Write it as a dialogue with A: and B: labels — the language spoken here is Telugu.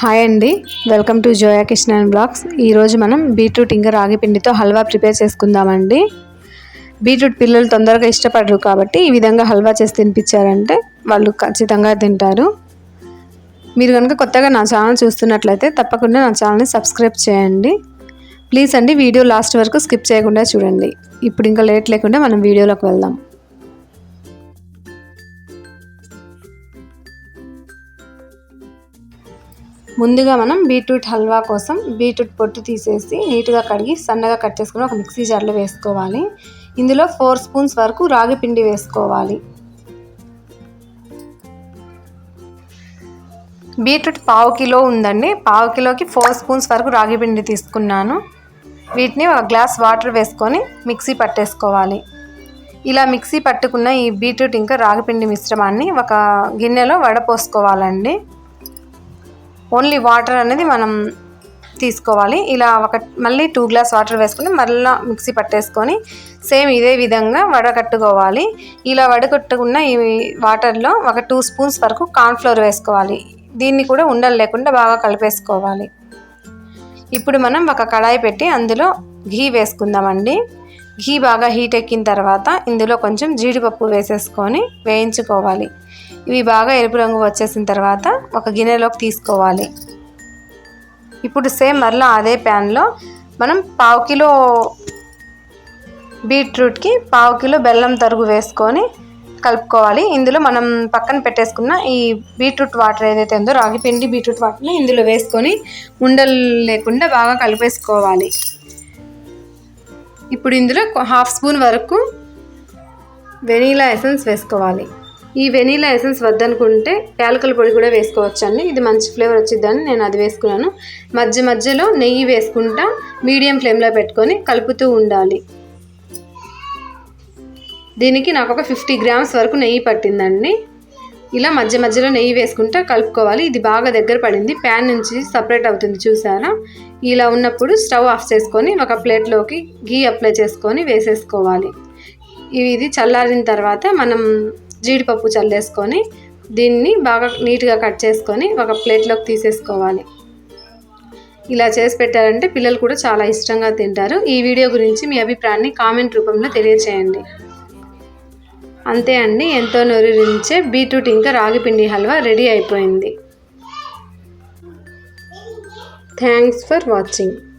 A: హాయ్ అండి. Welcome to Zoya Kishan and blogs ఈరోజు మనం బీట్రూట్ ఇంకా రాగి పిండితో హల్వా ప్రిపేర్ చేసుకుందామండి. బీట్రూట్ పిల్లలు తొందరగా ఇష్టపడరు కాబట్టి ఈ విధంగా హల్వా చేసి తినిపించారంటే వాళ్ళు ఖచ్చితంగా తింటారు. మీరు కనుక కొత్తగా నా ఛానల్ చూస్తున్నట్లయితే తప్పకుండా నా ఛానల్ని సబ్స్క్రైబ్ చేయండి. ప్లీజ్ అండి వీడియో లాస్ట్ వరకు స్కిప్ చేయకుండా చూడండి. ఇప్పుడు ఇంకా లేట్ లేకుండా మనం వీడియోలోకి వెళ్దాం. ముందుగా మనం బీట్రూట్ హల్వా కోసం బీట్రూట్ పొట్టు తీసేసి నీట్గా కడిగి సన్నగా కట్ చేసుకుని ఒక మిక్సీ జార్లో వేసుకోవాలి. ఇందులో ఫోర్ స్పూన్స్ వరకు రాగి పిండి వేసుకోవాలి. బీట్రూట్ పావు కిలో ఉందండి. పావు కిలోకి ఫోర్ స్పూన్స్ వరకు రాగి పిండి తీసుకున్నాను. వీటిని ఒక గ్లాస్ వాటర్ వేసుకొని మిక్సీ పట్టేసుకోవాలి. ఇలా మిక్సీ పట్టుకున్న ఈ బీట్రూట్ ఇంకా రాగిపిండి మిశ్రమాన్ని ఒక గిన్నెలో వడపోసుకోవాలండి. ఓన్లీ వాటర్ అనేది మనం తీసుకోవాలి. ఇలా ఒక మళ్ళీ టూ గ్లాస్ వాటర్ వేసుకొని మళ్ళీ మిక్సీ పట్టేసుకొని సేమ్ ఇదే విధంగా వడకట్టుకోవాలి. ఇలా వడకట్టుకున్న ఈ వాటర్లో ఒక టూ స్పూన్స్ వరకు కార్న్ఫ్లోర్ వేసుకోవాలి. దీన్ని కూడా ఉండలు లేకుండా బాగా కలిపేసుకోవాలి. ఇప్పుడు మనం ఒక కడాయి పెట్టి అందులో ఘీ వేసుకుందామండి. ఘీ బాగా హీట్ ఎక్కిన తర్వాత ఇందులో కొంచెం జీడిపప్పు వేసేసుకొని వేయించుకోవాలి. ఇవి బాగా ఎరుపు రంగు వచ్చేసిన తర్వాత ఒక గిన్నెలోకి తీసుకోవాలి. ఇప్పుడు సేమ్ మరలా అదే ప్యాన్లో మనం పావు కిలో బీట్రూట్కి పావు కిలో బెల్లం తరుగు వేసుకొని కలుపుకోవాలి. ఇందులో మనం పక్కన పెట్టేసుకున్న ఈ బీట్రూట్ వాటర్ ఏదైతే ఉందో రాగి పిండి బీట్రూట్ వాటర్ని ఇందులో వేసుకొని ఉండలు లేకుండా బాగా కలిపేసుకోవాలి. ఇప్పుడు ఇందులో హాఫ్ స్పూన్ వరకు వెనీలా ఎసెన్స్ వేసుకోవాలి. ఈ వెనీలా ఎసెన్స్ వద్దనుకుంటే యాలకుల పొడి కూడా వేసుకోవచ్చు అండి ఇది మంచి ఫ్లేవర్ వచ్చిద్దని నేను అది వేసుకున్నాను. మధ్య మధ్యలో నెయ్యి వేసుకుంటా మీడియం ఫ్లేమ్లో పెట్టుకొని కలుపుతూ ఉండాలి. దీనికి నాకు ఒక ఫిఫ్టీ గ్రామ్స్ వరకు నెయ్యి పట్టిందండి. ఇలా మధ్య మధ్యలో నెయ్యి వేసుకుంటా కలుపుకోవాలి. ఇది బాగా దగ్గర పడింది. ప్యాన్ నుంచి సపరేట్ అవుతుంది చూసారా? ఇలా ఉన్నప్పుడు స్టవ్ ఆఫ్ చేసుకొని ఒక ప్లేట్లోకి గీ అప్లై చేసుకొని వేసేసుకోవాలి. ఇది చల్లారిన తర్వాత మనం జీడిపప్పు చల్లేసుకొని దీన్ని బాగా నీట్గా కట్ చేసుకొని ఒక ప్లేట్లోకి తీసేసుకోవాలి. ఇలా చేసి పెట్టారంటే పిల్లలు కూడా చాలా ఇష్టంగా తింటారు. ఈ వీడియో గురించి మీ అభిప్రాయాన్ని కామెంట్ రూపంలో తెలియచేయండి. అంతే అండి. ఎంతో నొరించే బీట్రూట్ ఇంకా రాగిపిండి హల్వా రెడీ అయిపోయింది. Thanks for watching.